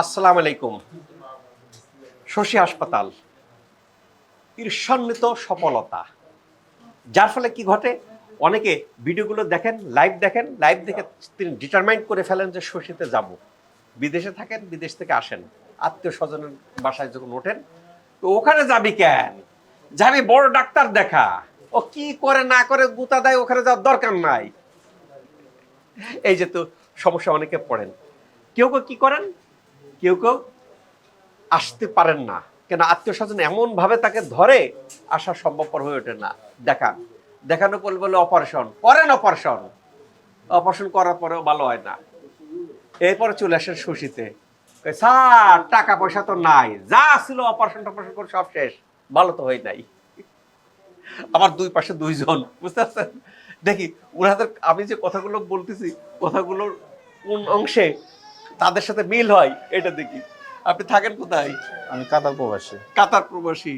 আসসালামু আলাইকুম। শশী হাসপাতাল। ঈর্ষান্বিত সফলতা। যার ফলে কি ঘটে? অনেকে ভিডিওগুলো দেখেন, লাইভ দেখেন, লাইভ দেখে তিনি ডিটারমাইন্ড করে ফেলেন যে শশীতে যাব। বিদেশে থাকেন, বিদেশ থেকে আসেন। আত্মীয় স্বজনের বাসায় যখন ওঠেন, তো ওখানে যাবি কেন? যাবি বড় ডাক্তার দেখা। ও কি করে না করে গুতা দেয়, ওখানে যাওয়ার দরকার নাই। এই যে তো সমস্যা অনেকে পড়েন। কেউ কেউ কি করেন? কেউ কেউ আসতে পারেন না। কেন আত্মীয় স্বজন এমন ভাবে তাকে ধরে, আসা সম্ভবপর হয়ে ওঠে না। দেখান। দেখানো পরে বলে, অপারেশন। করেন অপারেশন। অপারেশন করার পরেও ভালো হয় না। এরপরে চলে আসেন শশীতে। স্যার, টাকা পয়সা তো নাই। যা ছিল অপারেশন টপারেশন করে সব শেষ। ভালো তো হয় নাই। আমার দুই পাশে দুইজন, বুঝতে পারছেন? দেখি ওনাদের আমি যে কথাগুলো বলতেছি, কথাগুলোর কোন অংশে তাদের সাথে মিল হয় এটা দেখি। আপনি থাকেন কোথায়? আমি কাতার প্রবাসী। কাতার প্রবাসী।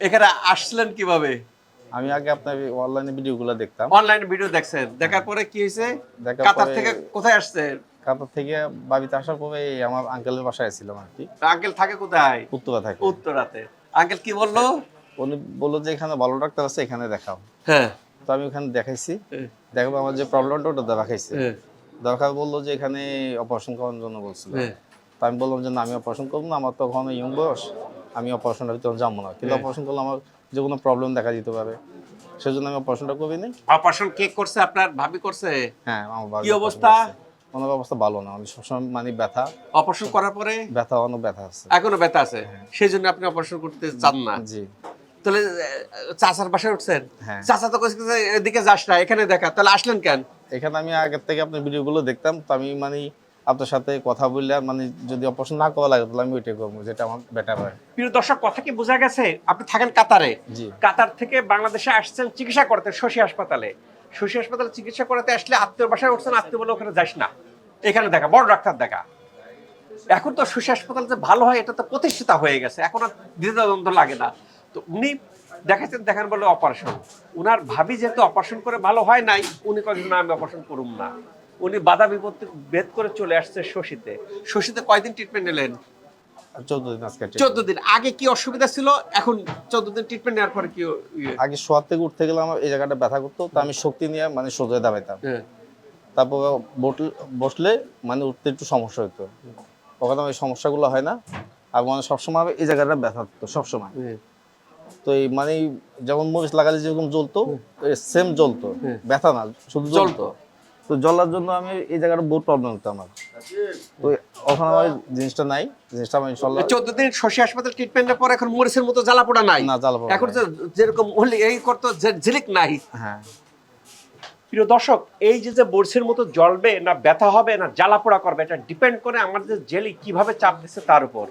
এখানে আসলেন কীভাবে? আমি আগে আপনার অনলাইনে ভিডিওগুলো দেখতাম। অনলাইন ভিডিও দেখছেন। দেখার পরে কি হয়েছে? কাতার থেকে কোথায় আসছেন? কাতার থেকে বাড়িতে আসার পরে আমার আঙ্কেলের বাসায় ছিলাম আর কি। আঙ্কেল থাকে কোথায়? উত্তরা থাকে। উত্তরাতে। আঙ্কেল কি বলল? উনি বলল যে এখানে ভালো ডাক্তার আছে এখানে দেখাও। হ্যাঁ। তো আমি ওখানে দেখাইছি। হ্যাঁ, দেখব আমার যে প্রবলেমটা ওটা দেখাইছে। হ্যাঁ, দরকার বলল যে এখানে অপারেশন করার জন্য বলছিল। হ্যাঁ। তো আমি বললাম যে না আমি অপারেশন করব না আমার তখন ইয়ং বয়স আমি অপারেশনের ভিতরে যাব না। কিন্তু হ্যাঁ। অপারেশন করলে আমার যে কোনো প্রবলেম দেখা দিতে পারে। সেজন্য আমি অপারেশনটা অপারেশন কে করছে আপনার ভাবি করছে? হ্যাঁ আমার কি অবস্থা? ওনার অবস্থা ভালো না আমি সবসময় মানে ব্যথা। অপারেশন করার পরে? ব্যথা অনেক ব্যথা আছে। এখনও ব্যথা আছে? সেই জন্য আপনি অপারেশন করতে চান না? জি। তাহলে চাচার বাসায় উঠছেন? হ্যাঁ। চাচা তো এদিকে যাস না এখানে দেখা তাহলে আসলেন কেন? এখানে আমি আগের থেকে আপনার ভিডিওগুলো দেখতাম তো আমি মানে আপনার সাথে কথা বললে মানে যদি অপারেশন না করা লাগে তাহলে আমি ওইটাই করব যেটা আমার বেটার হয়। প্রিয় দর্শক কথা কি বোঝা গেছে? আপনি থাকেন কাতারে। কাতার থেকে বাংলাদেশে আসছেন চিকিৎসা করতে শশী হাসপাতালে। শশী হাসপাতালে চিকিৎসা করাতে আসলে আত্মীয় বাসায় উঠছেন আত্মীয় বলে ওখানে যাস না। এখানে দেখা বড় ডাক্তার দেখা। এখন তো শশী হাসপাতাল যে ভালো হয় এটা তো প্রতিষ্ঠিতা হয়ে গেছে। এখন আর দ্বিধাদ্বন্দ্ব লাগে না। তো উনি দেখাচ্ছেন দেখান বলে অপারেশন উনার ভাবি যেহেতু অপারেশন করে ভালো হয় নাই উনি কয়েকজন না আমি অপারেশন করুম না। উনি বাধা বিপত্তি ভেদ করে চলে আসছে শশীতে। শশীতে কয়দিন ট্রিটমেন্ট নিলেন? চোদ্দ দিন আজকে চোদ্দ দিন। আগে কি অসুবিধা ছিল? এখন চোদ্দ দিন ট্রিটমেন্ট নেওয়ার পরে কি ইয়ে? আগে শোয়ার থেকে উঠতে গেলে আমার এই জায়গাটা ব্যথা করতো তো আমি শক্তি নিয়ে মানে সোজা দাঁড়াইতাম। হ্যাঁ। তারপর বসলে মানে উঠতে একটু সমস্যা হতো ওখানে ওই সমস্যাগুলো হয় না। আর মানে সবসময় এই জায়গাটা ব্যথা হতো সবসময়। হ্যাঁ। তো এই মানে যেমন মরিচ লাগালে যেরকম জ্বলতো সেম জ্বলতো ব্যথা না শুধু জ্বলতো। তো জ্বলার জন্য আমি এই জায়গাটা বহুত প্রবলেম হতো আমার তো ওখানে আমার জিনিসটা নাই জিনিসটা আমি ইনশাল্লাহ চোদ্দ দিন শশী হাসপাতাল ট্রিটমেন্টের পর এখন মরিচের মতো জ্বালা পোড়া নাই? না জ্বালাবো এখন যেরকম হলে এই করতো ঝিলিক নাই। হ্যাঁ। প্রিয় দর্শক এই যে যে বর্ষের মতো জ্বলবে না ব্যথা হবে না জ্বালা পোড়া করবে এটা ডিপেন্ড করে আমাদের জেলি কীভাবে চাপ দিচ্ছে তার উপর।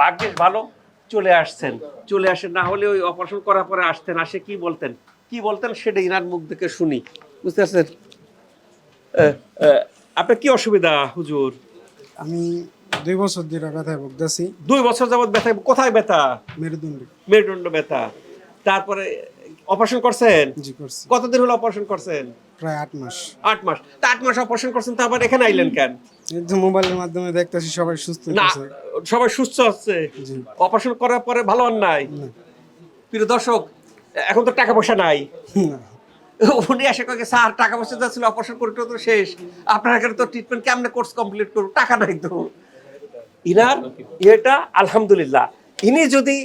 ভাগ্যিস ভালো। চলে আসছেন। চলে আসেন না হলে ওই অপারেশন করার পরে আসতেন। আসে কি বলতেন? কি বলতেন? সেটা ইনার মুখ থেকে শুনি। বুঝতে পারছেন? আপনার কি অসুবিধা হুজুর? আমি দুই বছর ধরে ব্যথায় ভুগতেছি। দুই বছর যাবত ব্যথা কোথায় ব্যথা? মেরুদণ্ড। মেরুদণ্ড ব্যথা। তারপরে অপারেশন করছেন? জি করছি। কতদিন হলো অপারেশন করছেন? প্রায় আট মাস। আট মাস। তা আট মাস অপারেশন করছেন তারপর এখানে আইলেন কেন? কিন্তু মোবাইলের মাধ্যমে দেখতেছি সবাই সুস্থ না সবাই সুস্থ হচ্ছে অপারেশন করার পরে ভালো আর নাই প্রিয় দর্শক এখন তো টাকা পয়সা নাই। উনি এসে কয়েক স্যার টাকা পয়সা যাচ্ছিল অপারেশন করে তো শেষ। আপনার এখানে তো ট্রিটমেন্ট কেমনে কোর্স কমপ্লিট করব? টাকা নাই তো। ইনার এটা আলহামদুলিল্লাহ। ইনি যদি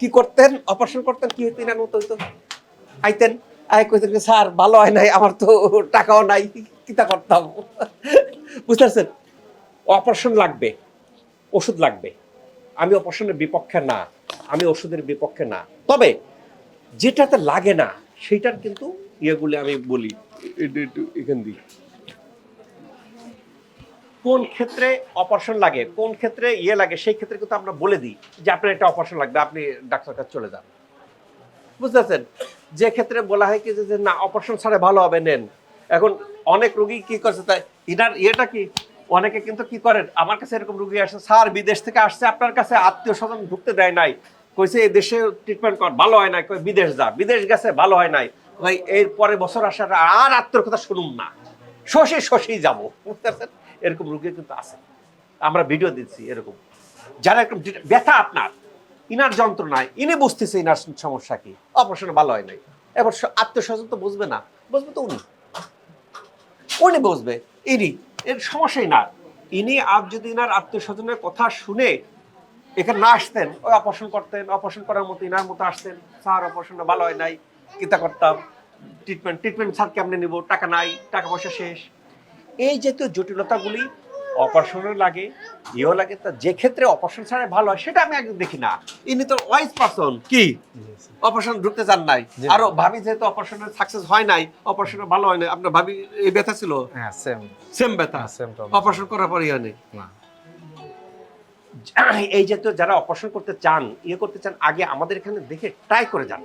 কি করতেন অপারেশন করতেন কি হইতো ইনার মতো হইতো? আইতেন। আয় স্যার, ভালো হয় নাই, আমার তো টাকাও নাই কিতা করতাম? বুঝতে পারছেন অপারেশন লাগবে, ওষুধ লাগবে। আমি অপারেশনের বিপক্ষে না, আমি ওষুধের বিপক্ষে না। তবে যেটাতে লাগে না, সেইটার কিন্তু ইয়েগুলি আমি বলি এখান দিই কোন ক্ষেত্রে অপারেশন লাগে, কোন ক্ষেত্রে ইয়ে লাগে, সেই ক্ষেত্রে কিন্তু আমরা বলে দিই যে, আপনার একটা অপারেশন লাগবে, আপনি ডাক্তার কাছে চলে যান। বুঝতে পারছেন যে ক্ষেত্রে বলা হয় কি যে না অপারেশন ছাড়া ভালো হবে, নেন। এখন অনেক রোগী কি করছে, তাই ইনার ইয়েটা কি? অনেকে কিন্তু কি করেন, আমার কাছে এরকম রুগী আসে, স্যার, বিদেশ থেকে আসছে, আপনার কাছে আত্মীয় স্বজন ঢুকতে দেয় নাই। কইছে, এই দেশে ট্রিটমেন্ট কর, ভালো হয় নাই। কই বিদেশ যা। বিদেশ গেছে, ভালো হয় নাই। ভাই, এর পরে বছর আসার আর আত্মীয় কথা শুনুন না। শশী শশী যাব। বুঝতে এরকম রুগী কিন্তু আছে। আমরা ভিডিও দিচ্ছি এরকম। যারা একটু ব্যথা আপনার ইনার যন্ত্রণায় ইনি বুঝতেছে ইনার সমস্যা কি। অপারেশন ভালো হয় নাই। এবার আত্মীয়-স্বজন তো বুঝবে না। বুঝবে তো উনি। উনি বুঝবে, ইনি। এর সমস্যাই না ইনি আজ যদি ইনার আত্মীয় স্বজনের কথা শুনে এখানে না আসতেন, ওই অপারেশন করতেন, অপারেশন করার মতো ইনার মতো আসতেন, স্যার অপারেশনটা ভালো হয় নাই, কিতা করতাম ট্রিটমেন্ট ট্রিটমেন্ট স্যার কেমনে নিব? টাকা নাই, টাকা পয়সা শেষ। এই জাতীয় জটিলতাগুলি অপারেশনের লাগে ইয়েও লাগে তা যে ক্ষেত্রে অপারেশন ছাড়া ভালো হয় সেটা আমি একদম দেখি না। ইনি তো ওয়াইজ পারসন কি? অপারেশন ঢুকতে চান নাই। আরও ভাবি যেহেতু অপারেশনের সাকসেস হয় নাই অপারেশন ভালো হয় নাই আপনার ভাবি এই ব্যথা ছিল? হ্যাঁ সেম সেম ব্যথা? সেম অপারেশন করার পরে হয় নাই না। এই জাতীয় যারা অপারেশন করতে চান ইয়ে করতে চান আগে আমাদের এখানে দেখে ট্রাই করে যান।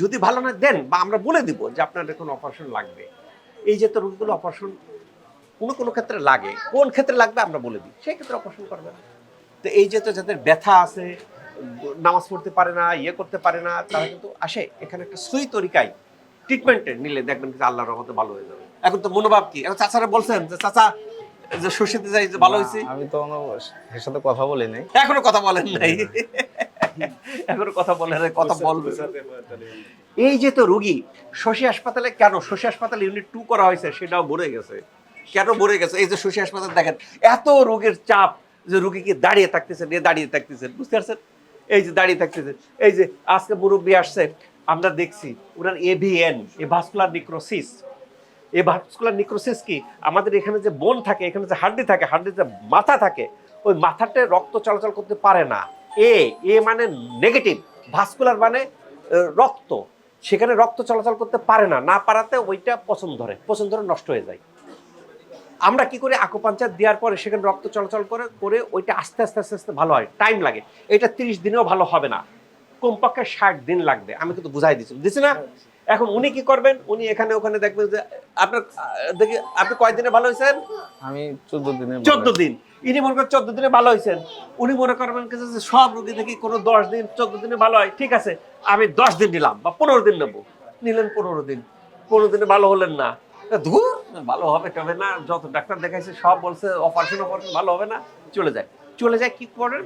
যদি ভালো না দেন বা আমরা বলে দিব যে আপনার এখন অপারেশন লাগবে। এই জাতীয় রোগগুলো অপারেশন কোনো কোনো ক্ষেত্রে লাগে। কোন ক্ষেত্রে লাগবে আমরা বলে দিই। সেই ক্ষেত্রে অপারেশন করবে না তো এই জাতীয় যাদের ব্যথা আছে নামাজ পড়তে পারে না ইয়ে করতে পারে না তারা কিন্তু আসে এখানে একটা সুই তরিকায় ট্রিটমেন্টে নিলে দেখবেন কিন্তু আল্লাহর রহমতে ভালো হয়ে যাবে। এখন তো মনোভাব কি? এখন চাচারা বলছেন যে চাচা যে শস্যতে যাই যে ভালো হয়েছে? আমি তো এর সাথে কথা বলি নাই। এখনও কথা বলেন নাই। এখনও কথা বলেন নাই, কথা বলবে এই যে তো রুগী শশী হাসপাতালে কেন? শশী হাসপাতাল ইউনিট টু করা হয়েছে সেটাও ভরে গেছে। কেন ভরে গেছে? এই যে শশী হাসপাতাল দেখেন, এত রোগের চাপ যে রুগী কি দাঁড়িয়ে থাকতেছেন এ দাঁড়িয়ে থাকতেছেন বুঝতে পারছেন? এই যে দাঁড়িয়ে থাকতেছেন এই যে আজকে মুরব্বী আসছে, আমরা দেখছি ওনার এভিএন এ ভাস্কুলার নিক্রোসিস এই ভাস্কুলার নিক্রোসিস কি? আমাদের এখানে যে বোন থাকে, এখানে যে হাড্ডি থাকে হাড্ডির যে মাথা থাকে, ওই মাথাতে রক্ত চলাচল করতে পারে না। এ এ মানে নেগেটিভ ভাস্কুলার মানে রক্ত। সেখানে রক্ত চলাচল করতে পারে না না পারাতে ওইটা পছন্দ ধরে পছন্দ ধরে নষ্ট হয়ে যায়। আমরা কি করি? আকুপাঞ্চার দেওয়ার পরে সেখানে রক্ত চলাচল করে করে ওইটা আস্তে আস্তে আস্তে আস্তে ভালো হয়। টাইম লাগে। এটা তিরিশ দিনেও ভালো হবে না। কমপক্ষে ষাট দিন লাগবে। আমি কিন্তু বুঝাই দিচ্ছি দিচ্ছি না? এখন উনি কি করবেন? উনি এখানে ওখানে দেখবেন যে আপনার দেখি আপনি কয়দিনে ভালো হয়েছেন? আমি চোদ্দ দিনে চোদ্দ দিন। ইনি মনে করেন চোদ্দ দিনে ভালো হয়েছেন। উনি মনে করবেন যে সব রোগী দেখি কোনো দশ দিন চোদ্দ দিনে ভালো হয়। ঠিক আছে আমি দশ দিন নিলাম বা পনেরো দিন নেব। নিলেন পনেরো দিন। পনেরো দিনে ভালো হলেন না। ধুর ভালো হবে তবে না, যত ডাক্তার দেখাইছে সব বলছে অপারেশন অপারেশন ভালো হবে না, চলে যায়। চলে যায় কি করেন?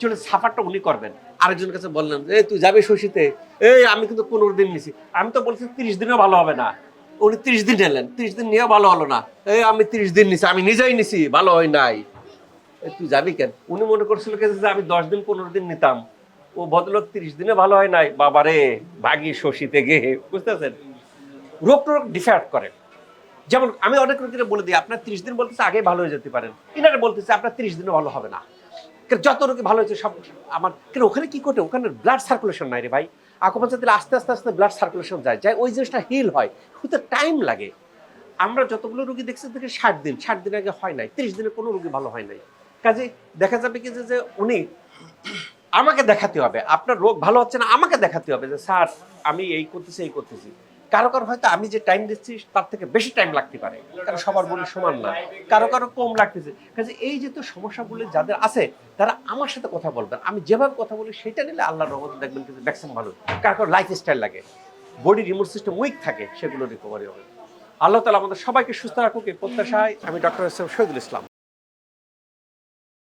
চলে সাফারটা উনি করবেন। আরেকজনের কাছে বললেন এই তুই যাবে শশীতে? এই আমি কিন্তু পনেরো দিন নিছি। আমি তো বলছি, তিরিশ দিনও ভালো হবে না। উনি তিরিশ দিন নিলেন তিরিশ দিন নিয়েও ভালো হলো না। এই আমি তিরিশ দিন নিছি, আমি নিজেই নিছি, ভালো হয় নাই। তুই যাবি কেন? উনি মনে করছিল যে, আমি দশ দিন, পনেরো দিন নিতাম। ও ভদ্রলোক, তিরিশ দিনে ভালো হয় নাই। বাবারে, ভাগি শশীতে গে বুঝতেছেন? রোগ টোগ ডিফার্ট করে। যেমন আমি অনেক রোগীরা বলে দিই, আপনার ত্রিশ দিন বলতেছে আগে ভালো হয়ে যেতে পারেন ইনারা বলতেছে, আপনার তিরিশ দিনে ভালো হবে না। যত রোগী ভালো হয়েছে সব আমার, কেন ওখানে কি করতে ওখানে ব্লাড সার্কুলেশন নাই রে ভাই। আকুপাঞ্চার দিলে আস্তে আস্তে আস্তে ব্লাড সার্কুলেশন যায়। যায়, ওই জিনিসটা হিল হয়। হতে টাইম লাগে। আমরা যতগুলো রোগী দেখছি, দেখে ষাট দিন। ষাট দিন আগে হয় নাই। তিরিশ দিনে কোনো রোগী ভালো হয় নাই। কাজে দেখা যাবে কি যে উনি আমাকে দেখাতে হবে। আপনার রোগ ভালো হচ্ছে না, আমাকে দেখাতে হবে যে, স্যার, আমি এই করতেছি এই করতেছি। কারও কারও হয়তো আমি যে টাইম দিচ্ছি, তার থেকে বেশি টাইম লাগতে পারে। কারণ সবার বলি সমান না। কারও কারও কম লাগতেছে। কাজে এই যে তো সমস্যাগুলো যাদের আছে, তারা আমার সাথে কথা বলবেন আমি যেভাবে কথা বলি, সেটা নিলে আল্লাহর রহমত দেখবেন কিন্তু ম্যাক্সিমাম ভালো। কারও কারও লাইফ স্টাইল লাগে। বডি রিমোট সিস্টেম উইক থাকে, সেগুলো রিকভারি হবে। আল্লাহ তালা আমাদের সবাইকে সুস্থ রাখুক, এই প্রত্যাশায় আমি ডক্টর শহীদুল ইসলাম।